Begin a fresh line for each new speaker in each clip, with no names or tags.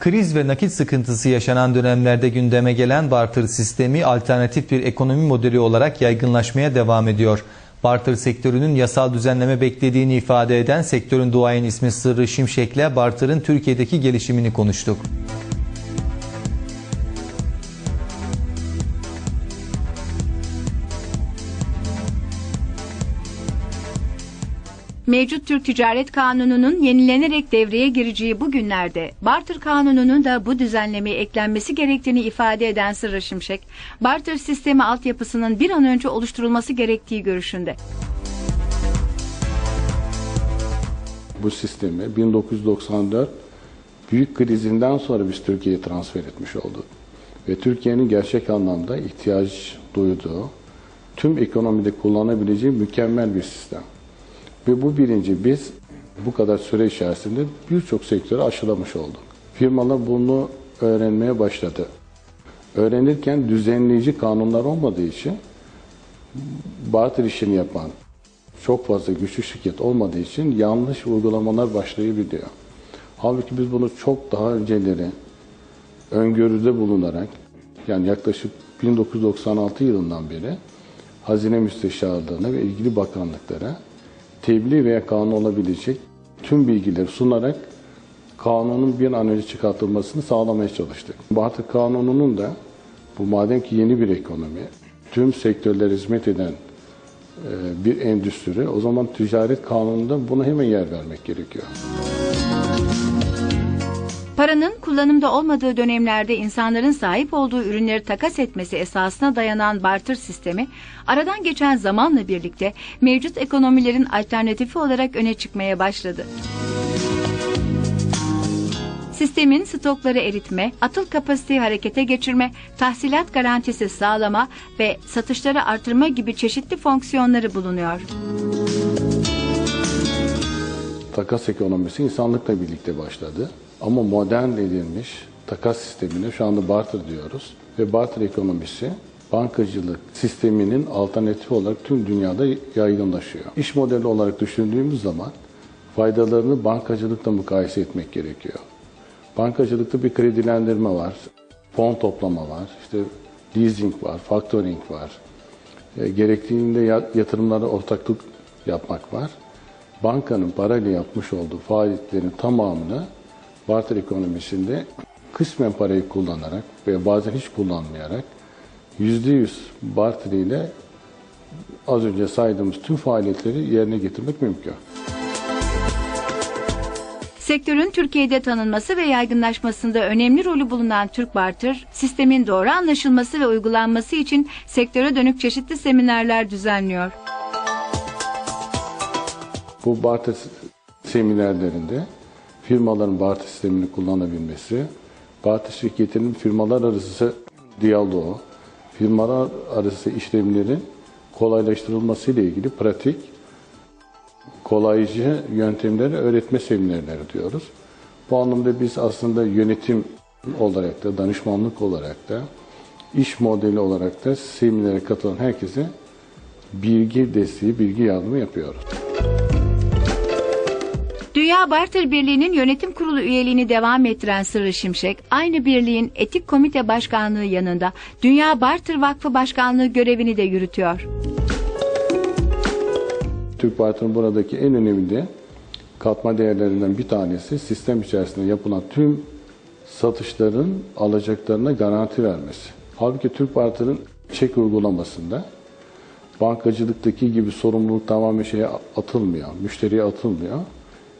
Kriz ve nakit sıkıntısı yaşanan dönemlerde gündeme gelen barter sistemi alternatif bir ekonomi modeli olarak yaygınlaşmaya devam ediyor. Barter sektörünün yasal düzenleme beklediğini ifade eden sektörün duayen ismi Sırrı Şimşek'le barterın Türkiye'deki gelişimini konuştuk.
Mevcut Türk Ticaret Kanunu'nun yenilenerek devreye gireceği bu günlerde Barter Kanunu'nun da bu düzenlemeye eklenmesi gerektiğini ifade eden Sırrı Şimşek, barter sistemi altyapısının bir an önce oluşturulması gerektiği görüşünde.
Bu sistemi 1994 büyük krizinden sonra biz Türkiye'ye transfer etmiş olduk. Ve Türkiye'nin gerçek anlamda ihtiyaç duyduğu, tüm ekonomide kullanabileceği mükemmel bir sistem. Ve bu birinci biz bu kadar süre içerisinde birçok sektörü aşılamış olduk. Firmalar bunu öğrenmeye başladı. Öğrenirken düzenleyici kanunlar olmadığı için barter işini yapan çok fazla güçlü şirket olmadığı için yanlış uygulamalar başlayabiliyor. Halbuki biz bunu çok daha önceleri öngörüde bulunarak yani yaklaşık 1996 yılından beri Hazine Müsteşarlığı'na ve ilgili bakanlıklara tebliğ veya kanun olabilecek tüm bilgileri sunarak kanunun bir an önce çıkartılmasını sağlamaya çalıştık. Barter Kanunu'nun da bu madem ki yeni bir ekonomi, tüm sektörlere hizmet eden e, bir endüstri, o zaman ticaret kanununda buna hemen yer vermek gerekiyor.
Paranın kullanımda olmadığı dönemlerde insanların sahip olduğu ürünleri takas etmesi esasına dayanan barter sistemi, aradan geçen zamanla birlikte mevcut ekonomilerin alternatifi olarak öne çıkmaya başladı. Sistemin stokları eritme, atıl kapasiteyi harekete geçirme, tahsilat garantisi sağlama ve satışları artırma gibi çeşitli fonksiyonları bulunuyor.
Takas ekonomisi insanlıkla birlikte başladı. Ama modern edilmiş takas sistemine şu anda barter diyoruz. Ve barter ekonomisi bankacılık sisteminin alternatifi olarak tüm dünyada yaygınlaşıyor. İş modeli olarak düşündüğümüz zaman faydalarını bankacılıkla mukayese etmek gerekiyor. Bankacılıkta bir kredilendirme var, fon toplama var, işte leasing var, factoring var. E, gerektiğinde yatırımlara ortaklık yapmak var. Bankanın parayla yapmış olduğu faaliyetlerin tamamını barter ekonomisinde kısmen parayı kullanarak ve bazen hiç kullanmayarak %100 barter ile az önce saydığımız tüm faaliyetleri yerine getirmek mümkün.
Sektörün Türkiye'de tanınması ve yaygınlaşmasında önemli rolü bulunan Türk Barter, sistemin doğru anlaşılması ve uygulanması için sektöre dönük çeşitli seminerler düzenliyor.
Bu barter seminerlerinde firmaların barter sistemini kullanabilmesi, barter şirketinin firmalar arası diyaloğu, firmalar arası işlemlerin kolaylaştırılması ile ilgili pratik, kolaycı yöntemleri öğretme seminerleri diyoruz. Bu anlamda biz aslında yönetim olarak da, danışmanlık olarak da, iş modeli olarak da seminere katılan herkese bilgi desteği, bilgi yardımı yapıyoruz.
Dünya Barter Birliği'nin yönetim kurulu üyeliğini devam ettiren Sırrı Şimşek, aynı birliğin etik komite başkanlığı yanında Dünya Barter Vakfı Başkanlığı görevini de yürütüyor.
Türk Barter'ın buradaki en önemli katma değerlerinden bir tanesi sistem içerisinde yapılan tüm satışların alacaklarına garanti vermesi. Halbuki Türk Barter'ın çek uygulamasında bankacılıktaki gibi sorumluluk tamamen şeye atılmıyor, müşteriye atılmıyor.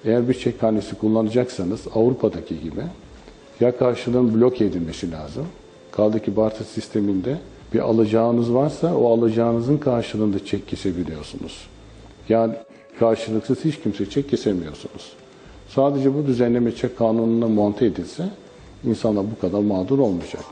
Eğer bir çek hanesi kullanacaksanız Avrupa'daki gibi ya karşılığın blok edilmesi lazım. Kaldı ki barter sisteminde bir alacağınız varsa o alacağınızın karşılığında çek kesebiliyorsunuz. Yani karşılıksız hiç kimse çek kesemiyorsunuz. Sadece bu düzenleme çek kanununa monte edilse insanlar bu kadar mağdur olmayacak.